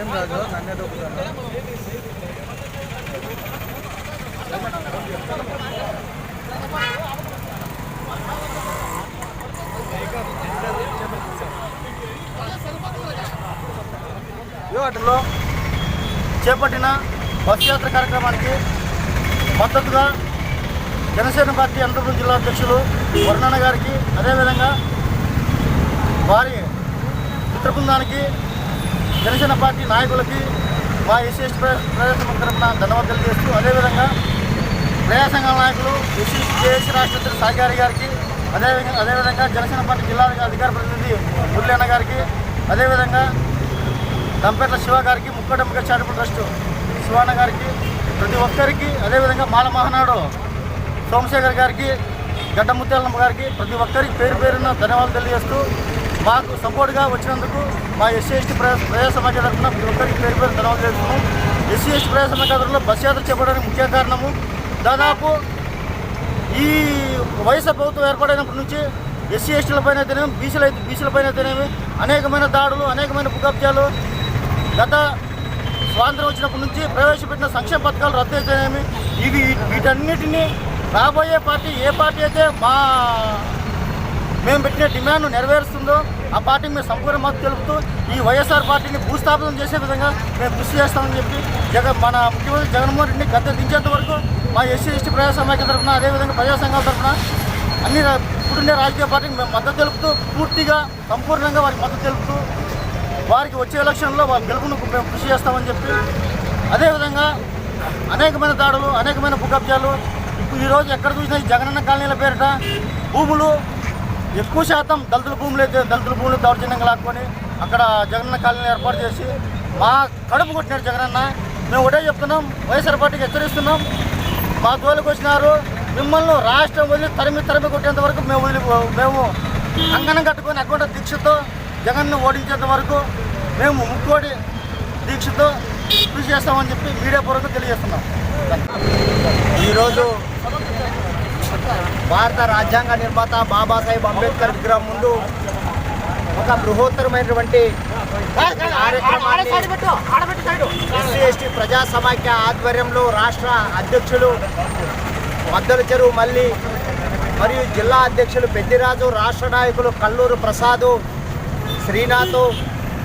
ఏం రాదు నన్నే వాటిలో చేపట్టిన బస్ యాత్ర కార్యక్రమానికి మద్దతుగా జనసేన పార్టీ అనంతపురం జిల్లా అధ్యక్షులు వరుణన్న గారికి అదేవిధంగా వారి మిత్రబృందానికి జనసేన పార్టీ నాయకులకి మా ఎస్సీ ఎస్టీ ప్రజాసంఘం తరఫున ధన్యవాదాలు తెలియజేస్తూ అదేవిధంగా ప్రజా సంఘాల నాయకులు ఎస్సీ జేఏసీ రాష్ట్ర సాగారి గారికి అదేవిధంగా అదేవిధంగా జనసేన పార్టీ జిల్లా అధికార ప్రతినిధి మురళన్న గారికి అదేవిధంగా దంపేట్ల శివ గారికి ముక్కడంక చారిటబుల్ ట్రస్ట్ శివాన గారికి ప్రతి ఒక్కరికి అదేవిధంగా మాల మహానాడు సోమశేఖర్ గారికి గడ్డ ముత్యాలమ్మ గారికి ప్రతి ఒక్కరికి పేరు పేరున ధన్యవాదాలు తెలియజేస్తూ మాకు సపోర్ట్గా వచ్చినందుకు మా ఎస్సీ ఎస్టీ ప్రజా ప్రజా సమాఖ్య తరఫున ప్రతి ఒక్కరికి పేరు పేరు ధన్యవాదాలు తెలుస్తున్నాం ఎస్సీ ఎస్టీ ప్రజా సమాఖ్య తరఫున బస్ యాత్ర చేపట్టడానికి ముఖ్య కారణము దాదాపు ఈ వైఎస్ఆర్ ప్రభుత్వం ఏర్పడినప్పటి నుంచి ఎస్సీ ఎస్టీల పైన అయితేనేమి బీసీల అయితే బీసీల అయితేనేమి అనేకమైన దాడులు అనేకమైన భూకబ్జాలు గత స్వాతంత్రం వచ్చినప్పటి నుంచి ప్రవేశపెట్టిన సంక్షేమ పథకాలు రద్దు అయితేనేమి ఇవి వీటన్నిటినీ రాబోయే పార్టీ ఏ పార్టీ అయితే మా మేము పెట్టిన డిమాండ్ నెరవేరుస్తుందో ఆ పార్టీకి మేము సంపూర్ణ మద్దతు తెలుపుతూ ఈ వైఎస్ఆర్ పార్టీని భూస్థాపితం చేసే విధంగా మేము కృషి చేస్తామని చెప్పి జగన్ మన ముఖ్యమంత్రి జగన్మోహన్ రెడ్డిని గద్దె దించేంత వరకు మా ఎస్సీ ఎస్టీ ప్రజా సమాఖ్య తరఫున అదేవిధంగా ప్రజా సంఘాల తరఫున అన్ని రా- ఇప్పుడుండే రాజకీయ పార్టీకి మేము మద్దతు తెలుపుతూ పూర్తిగా సంపూర్ణంగా వారికి మద్దతు తెలుపుతూ వారికి వచ్చే ఎలక్షన్లో వారి గెలుపును మేము కృషి చేస్తామని చెప్పి అదేవిధంగా అనేకమైన దాడులు అనేకమైన భూకబ్జాలు ఇప్పుడు ఈరోజు ఎక్కడ చూసినా ఈ జగనన్న కాలనీల పేరిట భూములు ఎక్కువ శాతం దళితుల భూములు అయితే దళితుల భూములు దౌర్జన్యంగా లాక్కొని అక్కడ జగనన్న కాలనీ ఏర్పాటు చేసి మా కడుపు కొట్టినాడు జగనన్న. మేము ఒకటే చెప్తున్నాం వైఎస్ఆర్ పార్టీకి హెచ్చరిస్తున్నాం. మా తోలికి వచ్చినారు. మిమ్మల్ని రాష్ట్రం వదిలి తరిమి తరిమి కొట్టేంత వరకు మేము వదిలి మేము అంగనం కట్టుకొని అటువంటి దీక్షతో జగన్ను ఓడించేంత వరకు మేము ముక్కోటి దీక్షతో కృషి చేస్తామని చెప్పి మీడియా పూర్వకంగా తెలియజేస్తున్నాం. ఈరోజు భారత రాజ్యాంగ నిర్మాత బాబాసాహెబ్ అంబేద్కర్ విగ్రహం ముందు ఒక బృహోత్తరమైనటువంటి ఎస్సీ ఎస్టీ ప్రజా సమాఖ్య ఆధ్వర్యంలో రాష్ట్ర అధ్యక్షులు మద్దల చెరువు మల్లి మరియు జిల్లా అధ్యక్షులు పెద్దిరాజు రాష్ట్ర నాయకులు కల్లూరు ప్రసాదు శ్రీనాథు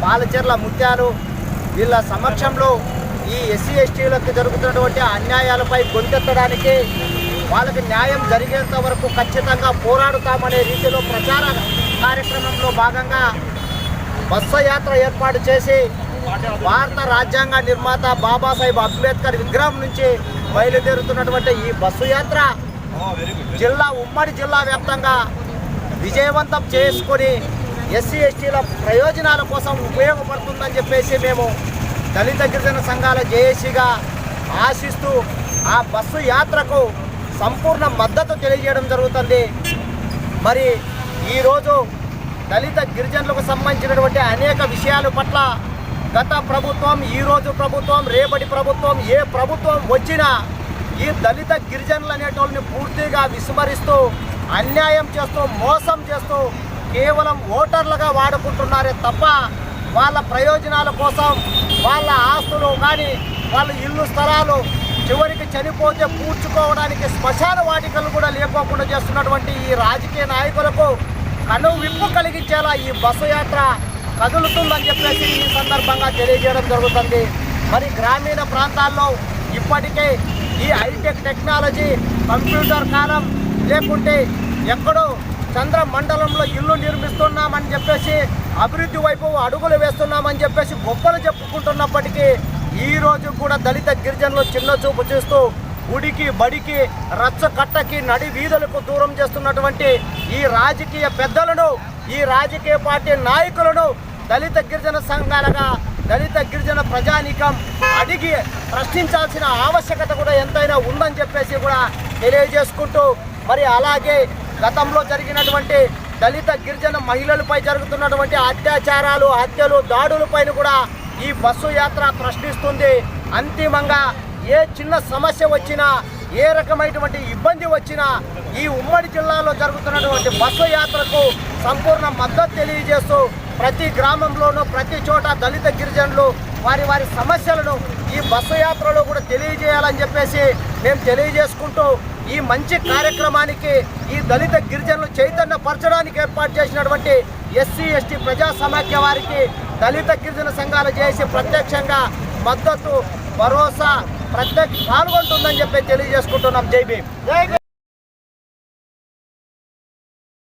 పాలచెర్ల ముత్యాలు వీళ్ళ సమక్షంలో ఈ ఎస్సీ ఎస్టీలకు జరుగుతున్నటువంటి అన్యాయాలపై గొంతెత్తడానికి వాళ్ళకి న్యాయం జరిగేంత వరకు ఖచ్చితంగా పోరాడుతామనే రీతిలో ప్రచార కార్యక్రమంలో భాగంగా బస్సు యాత్ర ఏర్పాటు చేసి భారత రాజ్యాంగ నిర్మాత బాబాసాహెబ్ అంబేద్కర్ విగ్రహం నుంచి బయలుదేరుతున్నటువంటి ఈ బస్సు యాత్ర జిల్లా ఉమ్మడి జిల్లా వ్యాప్తంగా విజయవంతం చేసుకొని ఎస్సీ ఎస్టీల ప్రయోజనాల కోసం ఉపయోగపడుతుందని చెప్పేసి మేము దళిత గిరిజన సంఘాల జేఏసీగా ఆశిస్తూ ఆ బస్సు యాత్రకు సంపూర్ణ మద్దతు తెలియజేయడం జరుగుతుంది. మరి ఈరోజు దళిత గిరిజనులకు సంబంధించినటువంటి అనేక విషయాల పట్ల గత ప్రభుత్వం ఈరోజు ప్రభుత్వం రేపటి ప్రభుత్వం ఏ ప్రభుత్వం వచ్చినా ఈ దళిత గిరిజనులు అనేటోళ్ళని పూర్తిగా విస్మరిస్తూ అన్యాయం చేస్తూ మోసం చేస్తూ కేవలం ఓటర్లుగా వాడుకుంటున్నారే తప్ప వాళ్ళ ప్రయోజనాల కోసం వాళ్ళ ఆస్తులు కానీ వాళ్ళ ఇల్లు స్థలాలు చివరికి చనిపోతే పూడ్చుకోవడానికి శ్మశాన వాటికలు కూడా లేకోకుండా చేస్తున్నటువంటి ఈ రాజకీయ నాయకులకు కను విప్పు కలిగించేలా ఈ బస్సు యాత్ర కదులుతుందని చెప్పేసి ఈ సందర్భంగా తెలియజేయడం జరుగుతుంది. మరి గ్రామీణ ప్రాంతాల్లో ఇప్పటికే ఈ హైటెక్ టెక్నాలజీ కంప్యూటర్ కాలం లేకుంటే ఎక్కడో చంద్ర మండలంలో ఇల్లు నిర్మిస్తున్నామని చెప్పేసి అభివృద్ధి వైపు అడుగులు వేస్తున్నామని చెప్పేసి గొప్పలు చెప్పుకుంటున్నప్పటికీ ఈ రోజు కూడా దళిత గిరిజనులు చిన్న చూపు చూస్తూ గుడికి బడికి రచ్చ కట్టకి నడి వీధులకు దూరం చేస్తున్నటువంటి ఈ రాజకీయ పెద్దలను ఈ రాజకీయ పార్టీ నాయకులను దళిత గిరిజన సంఘాలుగా దళిత గిరిజన ప్రజానీకం అడిగి ప్రశ్నించాల్సిన ఆవశ్యకత కూడా ఎంతైనా ఉందని చెప్పేసి కూడా తెలియజేసుకుంటూ మరి అలాగే గతంలో జరిగినటువంటి దళిత గిరిజన మహిళలపై జరుగుతున్నటువంటి అత్యాచారాలు హత్యలు దాడులపైన కూడా ఈ బస్సు యాత్ర ప్రశ్నిస్తుంది. అంతిమంగా ఏ చిన్న సమస్య వచ్చినా ఏ రకమైనటువంటి ఇబ్బంది వచ్చినా ఈ ఉమ్మడి జిల్లాలో జరుగుతున్నటువంటి బస్సు యాత్రకు సంపూర్ణ మద్దతు తెలియజేస్తూ ప్రతి గ్రామంలోనూ ప్రతి చోట దళిత గిరిజనులు వారి వారి సమస్యలను ఈ బస్సు యాత్రలో కూడా తెలియజేయాలని చెప్పేసి మేము తెలియజేసుకుంటూ ఈ మంచి కార్యక్రమానికి ఈ దళిత గిరిజనులు చైతన్య పరచడానికి ఏర్పాటు చేసినటువంటి ఎస్సీ ఎస్టీ ప్రజా సమాఖ్య వారికి దళిత గిరిజన సంఘాలు చేసి ప్రత్యక్షంగా మద్దతు భరోసా ప్రత్యక్ష పాల్గొంటుందని చెప్పి తెలియజేసుకుంటున్నాం. జై భీమ్.